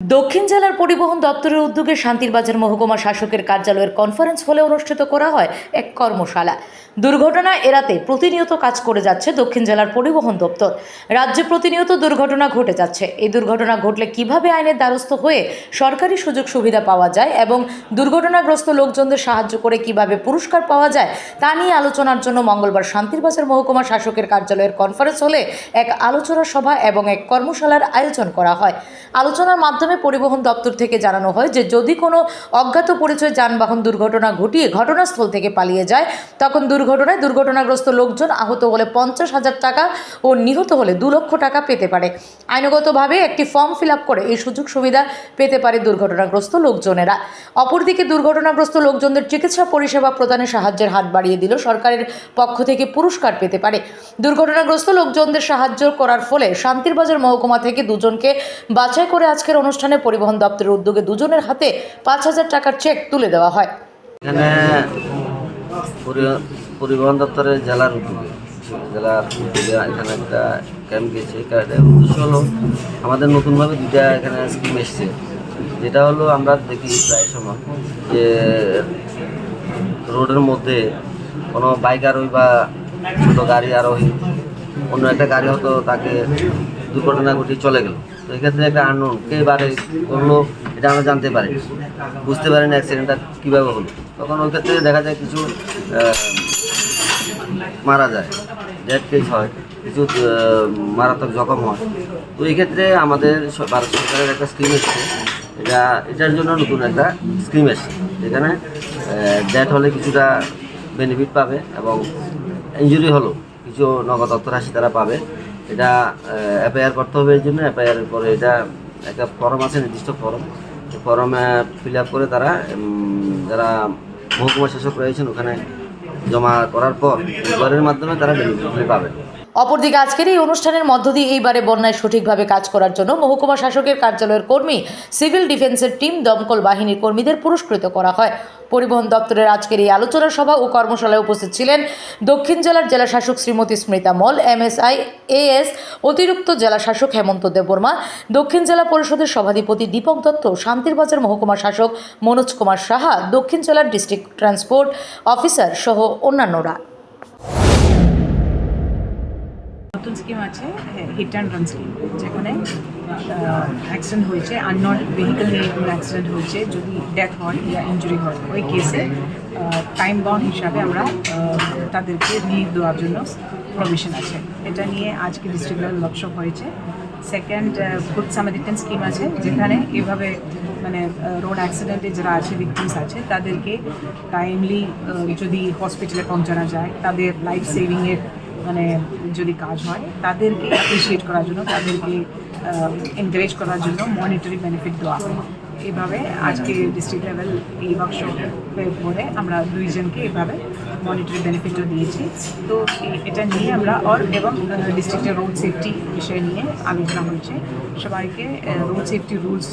দক্ষিণ জেলার পরিবহন দপ্তরের উদ্যোগে শান্তিরবাজার মহকুমা শাসকের কার্যালয়ের কনফারেন্স হলে অনুষ্ঠিত করা হয় এক কর্মশালা। দুর্ঘটনা এড়াতে প্রতিনিয়ত কাজ করে যাচ্ছে দক্ষিণ জেলার পরিবহন দপ্তর। রাজ্যে প্রতিনিয়ত দুর্ঘটনা ঘটে যাচ্ছে। এই দুর্ঘটনা ঘটলে কীভাবে আইনের দ্বারস্থ হয়ে সরকারি সুযোগ সুবিধা পাওয়া যায় এবং দুর্ঘটনাগ্রস্ত লোকজনদের সাহায্য করে কীভাবে পুরস্কার পাওয়া যায়, তা নিয়ে আলোচনার জন্য মঙ্গলবার শান্তিরবাজার মহকুমা শাসকের কার্যালয়ের কনফারেন্স হলে এক আলোচনা সভা এবং এক কর্মশালার আয়োজন করা হয়। আলোচনার মাধ্যমে পরিবহন দপ্তর থেকে জানানো হয় যে যদি কোনো অজ্ঞাত পরিচয় যানবাহন দুর্ঘটনা ঘটিয়ে ঘটনাস্থল থেকে পালিয়ে যায়, তখন দুর্ঘটনায় দুর্ঘটনাগ্রস্ত লোকজন আহত হলে পঞ্চাশ হাজার টাকা ও নিহত হলে দু লক্ষ টাকা পেতে পারে। আইনগতভাবে একটি ফর্ম ফিল করে এই সুযোগ সুবিধা পেতে পারে দুর্ঘটনাগ্রস্ত লোকজনেরা। অপরদিকে দুর্ঘটনাগ্রস্ত লোকজনদের চিকিৎসা পরিষেবা প্রদানে সাহায্যের হাত বাড়িয়ে দিল সরকারের পক্ষ থেকে পুরস্কার পেতে পারে। দুর্ঘটনাগ্রস্ত লোকজনদের সাহায্য করার ফলে শান্তিরবাজার মহকুমা থেকে দুজনকে বাছাই করে আজকের অনুষ্ঠানে পরিবহন দপ্তরের উদ্যোগে দুজনের হাতে পাঁচ হাজার টাকার চেক তুলে দেওয়া হয়। এখানে পরি- পরিবহন দপ্তরের জেলার উদ্যোগে জেলার উদ্যোগে এখানে একটা ক্যাম্প গেছে উদ্দেশ্য হলো আমাদের নতুনভাবে দুইটা এখানে স্কিম এসছে। যেটা হলো আমরা দেখি প্রায় সময় যে রোডের মধ্যে কোনো বাইক আরোহী বা ছোটো গাড়ি আরোহী, অন্য একটা গাড়ি হয়তো তাকে দুর্ঘটনা ঘটিয়ে চলে গেল। এক্ষেত্রে একটা আননোন কে বারে করল, এটা আমরা জানতে পারি বুঝতে পারি না অ্যাক্সিডেন্টটা কীভাবে হলো। তখন ওই ক্ষেত্রে দেখা যায় কিছু মারা যায়। ডেড কেস হয়, কিছু মারাত্মক জখম হয়। তো এই ক্ষেত্রে আমাদের ভারত সরকারের একটা স্কিম এসছে। এটা, এটার জন্য নতুন একটা স্কিম এসছে। যেখানে ডেথ হলে কিছুটা বেনিফিট পাবে এবং ইঞ্জুরি হলো কিছু নগদ অর্থ রাশি তারা পাবে। এটা এফআইআর করতে হবে এই জন্য। এফআইআর পরে এটা একটা ফর্ম আছে, নির্দিষ্ট ফর্ম ফর্মে ফিল আপ করে তারা যারা মহকুমা শাসক রয়েছেন, ওখানে জমা করার পর এবারের মাধ্যমে তারা বেনিফিট পাবে। অপরদিকে আজকের এই অনুষ্ঠানের মধ্য দিয়ে এইবারে বন্যায় সঠিকভাবে কাজ করার জন্য মহকুমা শাসকের কার্যালয়ের কর্মী, সিভিল ডিফেন্সের টিম, দমকল বাহিনীর কর্মীদের পুরস্কৃত করা হয়। পরিবহন দপ্তরের আজকের এই আলোচনা সভা ও কর্মশালায় উপস্থিত ছিলেন দক্ষিণ জেলার জেলা শাসক শ্রীমতী স্মৃতা মল, এমএসআই, এএস, অতিরিক্ত জেলা শাসক হেমন্ত দেববর্মা, দক্ষিণ জেলা পরিষদের সভাধিপতি দীপক দত্ত, শান্তির বাজার মহকুমা শাসক মনোজ কুমার সাহা, দক্ষিণ জেলার ডিস্ট্রিক্ট ট্রান্সপোর্ট অফিসার সহ অন্যান্যরা। নতুন স্কিম আছে হিট অ্যান্ড রান স্কিম যেখানে অ্যাক্সিডেন্ট হয়েছে আননোন ভেহিকল নিয়ে কোনো অ্যাক্সিডেন্ট হয়েছে, যদি ডেথ হয় ইয়া ইঞ্জুরি হয়, ওই কেসে টাইম বাউন্ড হিসাবে আমরা তাদেরকে রিলিফ দেওয়ার জন্য প্রভিশন আছে। এটা নিয়ে আজকে ডিস্ট্রিক্ট লেভেল ওয়ার্কশপ হয়েছে। সেকেন্ড গুড সামারিটান স্কিম আছে, যেখানে এভাবে মানে রোড অ্যাক্সিডেন্টে যারা আছে ভিকটিমস আছে, তাদেরকে টাইমলি যদি হসপিটালে পৌঁছানো যায়, তাদের লাইফ সেভিংয়ের মানে যদি কাজ হয় তাদেরকে অ্যাপ্রিসিয়েট করার জন্য তাদেরকে এনকারেজ করার জন্য মনিটারি বেনিফিট দেওয়া হয়। এইভাবে আজকে ডিস্ট্রিক্ট লেভেল এই ওয়ার্কশপের পরে আমরা দুইজনকে এভাবে মনিটারি বেনিফিটও দিয়েছি। তো এটা নিয়ে আমরা আর এবং ডিস্ট্রিক্টের রোড সেফটি বিষয় নিয়ে আলোচনা হয়েছে সবাইকে রোড সেফটি রুলস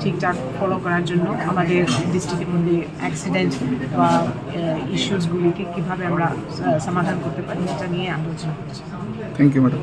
ঠিকঠাক ফলো করার জন্য আমাদের ডিস্ট্রিক্টের মধ্যে অ্যাক্সিডেন্ট বা ইস্যুসগুলিকে কীভাবে আমরা সমাধান করতে পারি, এটা নিয়ে আলোচনা করছি thank you madam